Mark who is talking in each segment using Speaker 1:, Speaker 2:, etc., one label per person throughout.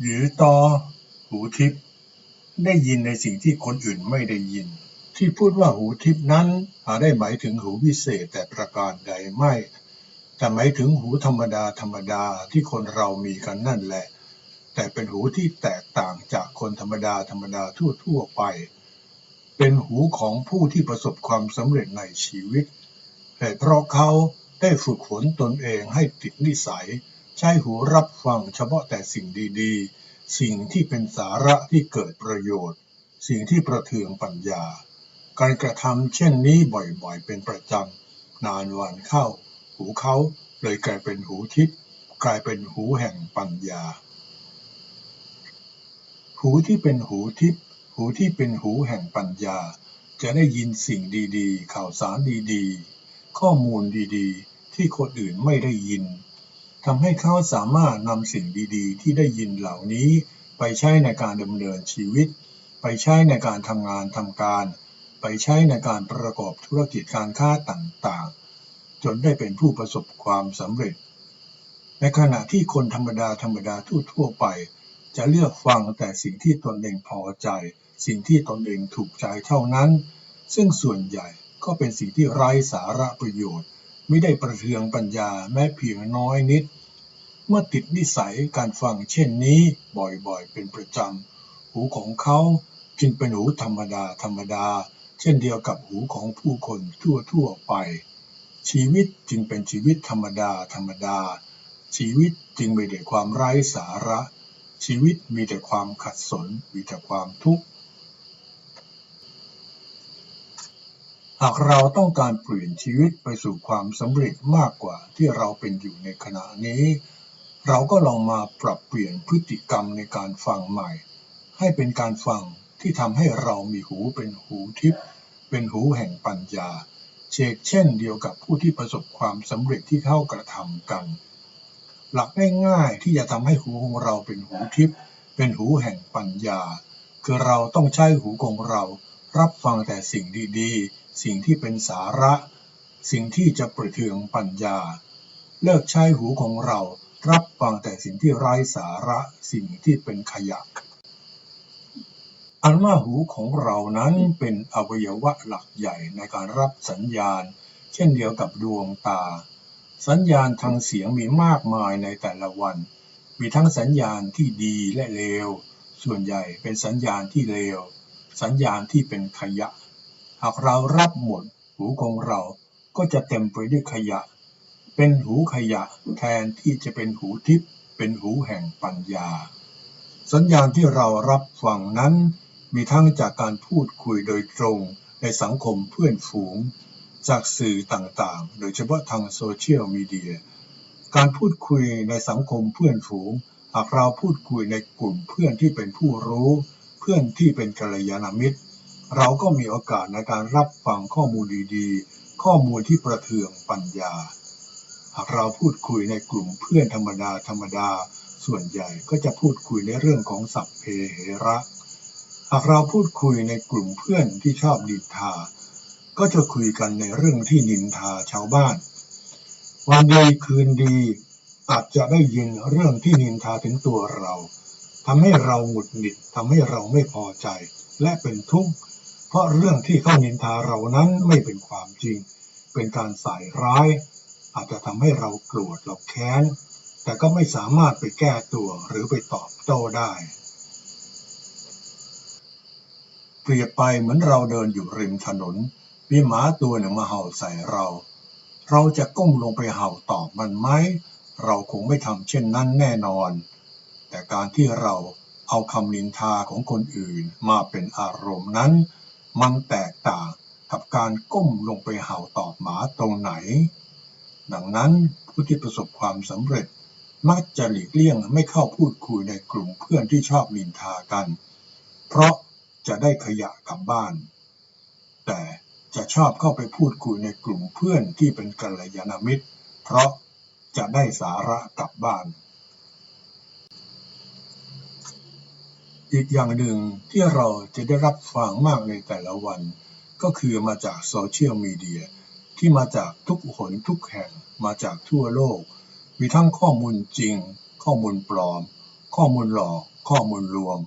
Speaker 1: หรือตอ หูทิพย์ได้ยินในสิ่งที่คนอื่นไม่ได้ยิน ที่พูดว่าหูทิพย์นั้นหาได้หมายถึงหูวิเศษแต่ประการใดไม่ แต่หมายถึงหูธรรมดาธรรมดาที่คนเรามีกันนั่นแหละ แต่เป็นหูที่แตกต่างจากคนธรรมดาธรรมดาทั่วๆไป เป็นหูของผู้ที่ประสบความสำเร็จในชีวิตแต่เพราะเขาได้ฝึกฝนตนเองให้ติดนิสัย ใช้หูรับฟังเฉพาะแต่สิ่งดีๆ สิ่งที่เป็นสาระที่เกิดประโยชน์ สิ่งที่ประเทืองปัญญา การกระทำเช่นนี้บ่อยๆ เป็นประจำ นานวันเข้า หูเขาเลยกลายเป็นหูทิพย์กลายเป็นหูแห่งปัญญา หูที่เป็นหูทิพย์หูที่เป็นหูแห่งปัญญา จะได้ยินสิ่งดีๆ ข่าวสารดีๆ ข้อมูลดีๆ ที่คนอื่นไม่ได้ยิน ทำให้เขาสามารถนำสิ่งดี ๆ ที่ได้ยินเหล่านี้ไปใช้ในการดำเนินชีวิต ไปใช้ในการทำงานทำการ ไปใช้ในการประกอบธุรกิจการค้าต่างๆ จนได้เป็นผู้ประสบความสำเร็จ ในขณะที่คนธรรมดาธรรมดาทั่วๆไป จะเลือกฟังแต่สิ่งที่ตนเองพอใจ สิ่งที่ตนเองถูกใจเท่านั้น ซึ่งส่วนใหญ่ก็เป็นสิ่งที่ไร้สาระประโยชน์ ไม่ได้ประเทืองปัญญาแม้เพียงน้อยนิด เมื่อติดนิสัยการฟังเช่นนี้บ่อยๆ เป็นประจำ หูของเขาจึงเป็นหูธรรมดาธรรมดา เช่นเดียวกับหูของผู้คนทั่วๆไป ชีวิตจึงเป็นชีวิตธรรมดาธรรมดา ชีวิตจึงมีแต่ความไร้สาระ ชีวิตมีแต่ความขัดสน มีแต่ความทุกข์หากเราต้องการเปลี่ยนชีวิตไปสู่ความสำเร็จมากกว่าที่เราเป็นอยู่ในขณะนี้ เราก็ลองมาปรับเปลี่ยนพฤติกรรมในการฟังใหม่ ให้เป็นการฟังที่ทำให้เรามีหูเป็นหูทิพย์เป็นหูแห่งปัญญา เชกเช่นเดียวกับผู้ที่ประสบความสำเร็จที่เข้ากระทำกัน หลักง่ายๆที่จะทำให้หูของเราเป็นหูทิพย์เป็นหูแห่งปัญญา คือเราต้องใช้หูของเรา รับฟังแต่สิ่งดีๆ สิ่งที่เป็นสาระ สิ่งที่จะประเทืองปัญญา เลิกใช้หูของเรา รับฟังแต่สิ่งที่ไร้สาระสิ่งที่เป็นขยะ อันว่าหูของเรานั้นเป็นอวัยวะหลักใหญ่ในการรับสัญญาณ เช่นเดียวกับดวงตา สัญญาณทางเสียงมีมากมายในแต่ละวัน มีทั้งสัญญาณที่ดีและเลว ส่วนใหญ่เป็นสัญญาณที่เลว สัญญาณที่เป็นขยะ หากเรารับหมดหูของเราก็จะเต็มไปด้วยขยะ เป็นหูขยะแทนที่จะเป็นหูทิพย์เป็นหูแห่งปัญญา สัญญาณที่เรารับฟังนั้น มีทั้งจากการพูดคุยโดยตรงในสังคมเพื่อนฝูง จากสื่อต่างๆ โดยเฉพาะทางโซเชียลมีเดีย การพูดคุยในสังคมเพื่อนฝูง หากเราพูดคุยในกลุ่มเพื่อนที่เป็นผู้รู้ เพื่อนที่เป็นกัลยาณมิตร เราก็มีโอกาสในการรับฟังข้อมูลดีๆ ข้อมูลที่ประเทืองปัญญา หากเราพูดคุยในกลุ่มเพื่อนธรรมดาธรรมดา ส่วนใหญ่ก็จะพูดคุยในเรื่องของสัพเพเหระ หากเราพูดคุยในกลุ่มเพื่อนที่ชอบนินทา ก็จะคุยกันในเรื่องที่นินทาชาวบ้าน วันดีคืนดีอาจจะได้ยินเรื่องที่นินทาถึงตัวเราทำให้เราหงุดหงิดทำให้เราไม่พอใจและเป็นทุกข์เพราะเรื่องที่เขานินทาเรานั้นไม่เป็นความจริง เป็นการใส่ร้าย อาจจะทำให้เราโกรธเราแค้น แต่ก็ไม่สามารถไปแก้ตัวหรือไปตอบโต้ได้ เปรียบไปเหมือนเราเดินอยู่ริมถนน มีหมาตัวหนึ่งมาเห่าใส่เรา เราจะก้มลงไปเห่าตอบมันไหม เราคงไม่ทำเช่นนั้นแน่นอน แต่การที่เราเอาคำนินทาของคนอื่นมาเป็นอารมณ์นั้น มันแตกต่างกับการก้มลงไปเห่าตอบหมาตรงไหน ดังนั้นผู้ที่ประสบความสำเร็จมักจะหลีกเลี่ยงไม่เข้าพูดคุยในกลุ่มเพื่อนที่ชอบนินทากัน เพราะจะได้ขยะกลับบ้าน แต่จะชอบเข้าไปพูดคุยในกลุ่มเพื่อนที่เป็นกัลยาณมิตร เพราะจะได้สาระกลับบ้าน อีกอย่างหนึ่งที่เราจะได้รับฟังมากในแต่ละวัน ก็คือมาจากโซเชียลมีเดีย ที่มาจากทุกหนทุกแห่งมาจากทั่วโลก มีทั้งข้อมูลจริง ข้อมูลปลอม ข้อมูลหลอก ข้อมูลลวง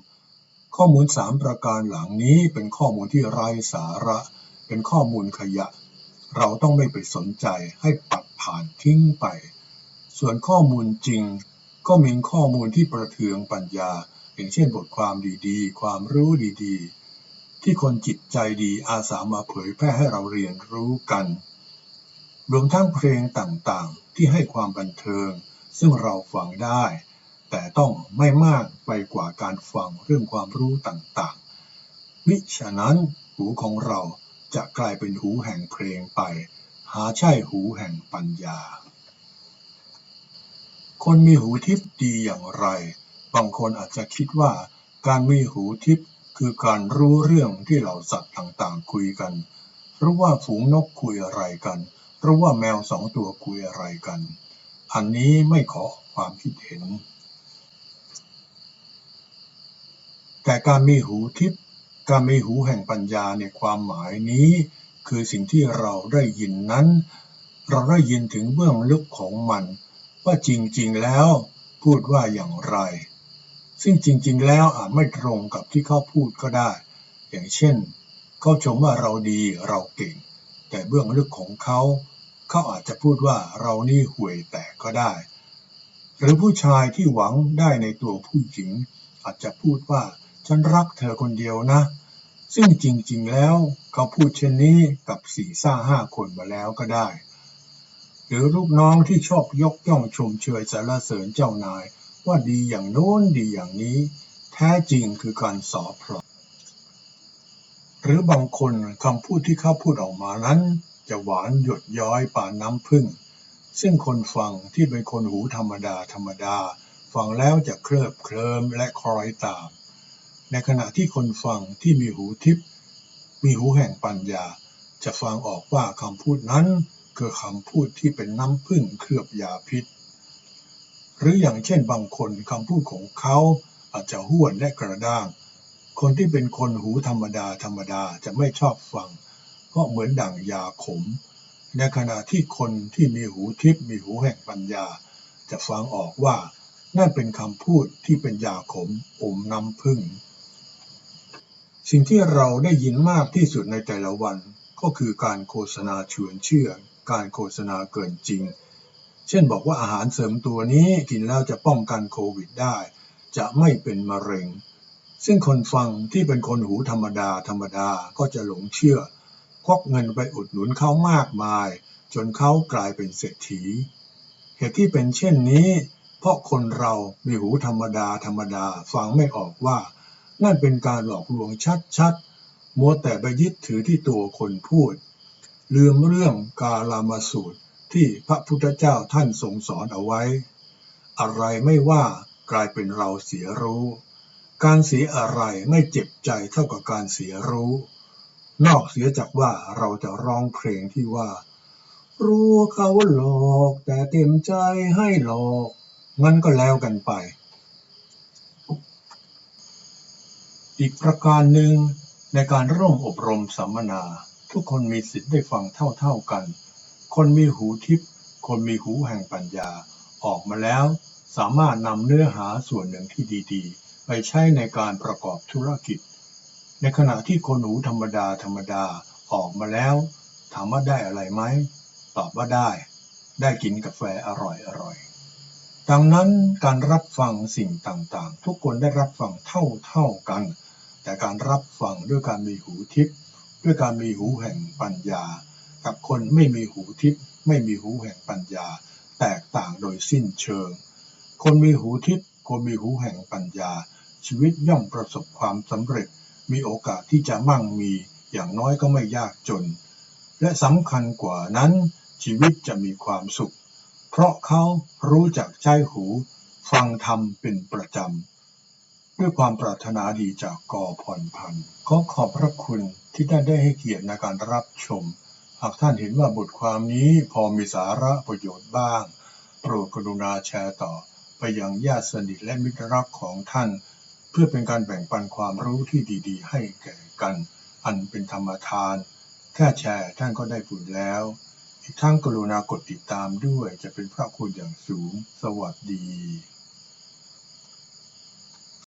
Speaker 1: ข้อมูลสามประการหลังนี้เป็นข้อมูลที่ไร้สาระ เป็นข้อมูลขยะ เราต้องไม่ไปสนใจให้ปัดผ่านทิ้งไป ส่วนข้อมูลจริง ก็มีข้อมูลที่ประเทืองปัญญา อย่างเช่นบทความดีๆ ความรู้ดีๆ ที่คนจิตใจดีอาสามาเผยแพร่ให้เราเรียนรู้กัน รวมทั้งเพลงต่างๆ ที่ให้ความบันเทิง ซึ่งเราฟังได้ แต่ต้องไม่มากไปกว่าการฟังเรื่องความรู้ต่างๆ มิฉะนั้นหูของเราจะกลายเป็นหูแห่งเพลงไป หาใช่หูแห่งปัญญา คนมีหูทิพย์ดีอย่างไร บางคนอาจจะคิดว่า การมีหูทิพย์คือการรู้เรื่องที่เหล่าสัตว์ต่างๆ คุยกัน รู้ว่าฝูงนกคุยอะไรกัน รู้ว่าแมวสองตัวคุยอะไรกัน อันนี้ไม่ขอความคิดเห็น แต่การมีหูทิพย์การมีหูแห่งปัญญาในความหมายนี้ คือสิ่งที่เราได้ยินนั้น เราได้ยินถึงเบื้องลึกของมัน ว่าจริงๆแล้วพูดว่าอย่างไร ซึ่งจริง ๆ แล้วอาจไม่ตรงกับที่เขาพูดก็ได้ อย่างเช่น เขาชมว่าเราดีเราเก่ง แต่เบื้องลึกของเขา เขาอาจจะพูดว่าเรานี่ห่วยแตกก็ได้ หรือผู้ชายที่หวังได้ในตัวผู้หญิง อาจจะพูดว่าฉันรักเธอคนเดียวนะ ซึ่งจริงๆแล้วเขาพูดเช่นนี้กับสี่ซ่าห้าคนมาแล้วก็ได้ หรือลูกน้องที่ชอบยกย่องชมเชยสรรเสริญเจ้านาย ว่าดีอย่างโน้นดีอย่างนี้ แท้จริงคือการสอพลอหรือบางคนคำพูดที่เขาพูดออกมานั้น จะหวานหยดย้อยป่านน้ำผึ้งซึ่งคนฟังที่เป็นคนหูธรรมดาธรรมดา ฟังแล้วจะเคลิบเคลิมและคล้อยตาม ในขณะที่คนฟังที่มีหูทิพย์มีหูแห่งปัญญา จะฟังออกว่าคำพูดนั้นคือคำพูดที่เป็นน้ำผึ้งเคลือบยาพิษ หรืออย่างเช่นบางคนคำพูดของเขาอาจจะห้วนและกระด้าง คนที่เป็นคนหูธรรมดาธรรมดาจะไม่ชอบฟัง ราะเหมือนดั่งยาขม ในขณะที่คนที่มีหูทิพย์มีหูแห่งปัญญา จะฟังออกว่า นั่นเป็นคำพูดที่เป็นยาขมอมน้ำผึ้งสิ่งที่เราได้ยินมากที่สุดในแต่ละวันก็คือการโฆษณาชวนเชื่อ การโฆษณาเกินจริง เช่นบอกว่าอาหารเสริมตัวนี้กินแล้วจะป้องกันโควิดได้ จะไม่เป็นมะเร็ง ซึ่งคนฟังที่เป็นคนหูธรรมดาธรรมดาก็จะหลงเชื่อ ควักเงินไปอุดหนุนเขามากมาย จนเขากลายเป็นเศรษฐี เหตุที่เป็นเช่นนี้ เพราะคนเรามีหูธรรมดาธรรมดาฟังไม่ออกว่า นั่นเป็นการหลอกลวงชัดๆ มัวแต่ไปยึดถือที่ตัวคนพูด ลืมเรื่องกาลามาสูตรที่พระพุทธเจ้าท่านทรงสอนเอาไว้ อะไรไม่ว่ากลายเป็นเราเสียรู้ การเสียอะไรไม่เจ็บใจเท่ากับการเสียรู้ นอกเสียจากว่าเราจะร้องเพลงที่ว่า รู้เขาหลอกแต่เต็มใจให้หลอก มันก็แล้วกันไป อีกประการหนึ่งในการร่วมอบรมสัมมนา ทุกคนมีสิทธิ์ได้ฟังเท่าๆกัน คนมีหูทิพย์คนมีหูแห่งปัญญา ออกมาแล้ว สามารถนำเนื้อหาส่วนหนึ่งที่ดีๆ ไปใช้ในการประกอบธุรกิจ ในขณะที่คนหูธรรมดาธรรมดาออกมาแล้ว ถามว่าได้อะไรไหม ตอบว่าได้ ได้กินกาแฟอร่อยๆดังนั้นการรับฟังสิ่งต่างๆ ทุกคนได้รับฟังเท่าๆกัน แต่การรับฟังด้วยการมีหูทิพย์ด้วยการมีหูแห่งปัญญา กับคนไม่มีหูทิพย์ไม่มีหูแห่งปัญญา แตกต่างโดยสิ้นเชิง คนมีหูทิพย์คนมีหูแห่งปัญญา ชีวิตย่อมประสบความสำเร็จ มีโอกาสที่จะมั่งมีอย่างน้อยก็ไม่ยากจน และสำคัญกว่านั้นชีวิตจะมีความสุข เพราะเขารู้จักใจหู ฟังธรรมเป็นประจำ ด้วยความปรารถนาดีจากกอพรพันธ์ขอขอบพระคุณที่ท่านได้ให้เกียรติในการรับชม หากท่านเห็นว่าบทความนี้พอมีสาระประโยชน์บ้าง โปรดกรุณาแชร์ต่อไปยังญาติสนิทและมิตรรักของท่าน เพื่อเป็นการแบ่งปันความรู้ที่ดีๆ ให้แก่กัน อันเป็นธรรมทาน แค่แชร์ท่านก็ได้บุญแล้ว อีกทั้งกรุณากดติดตามด้วยจะเป็นพระคุณอย่างสูง สวัสดี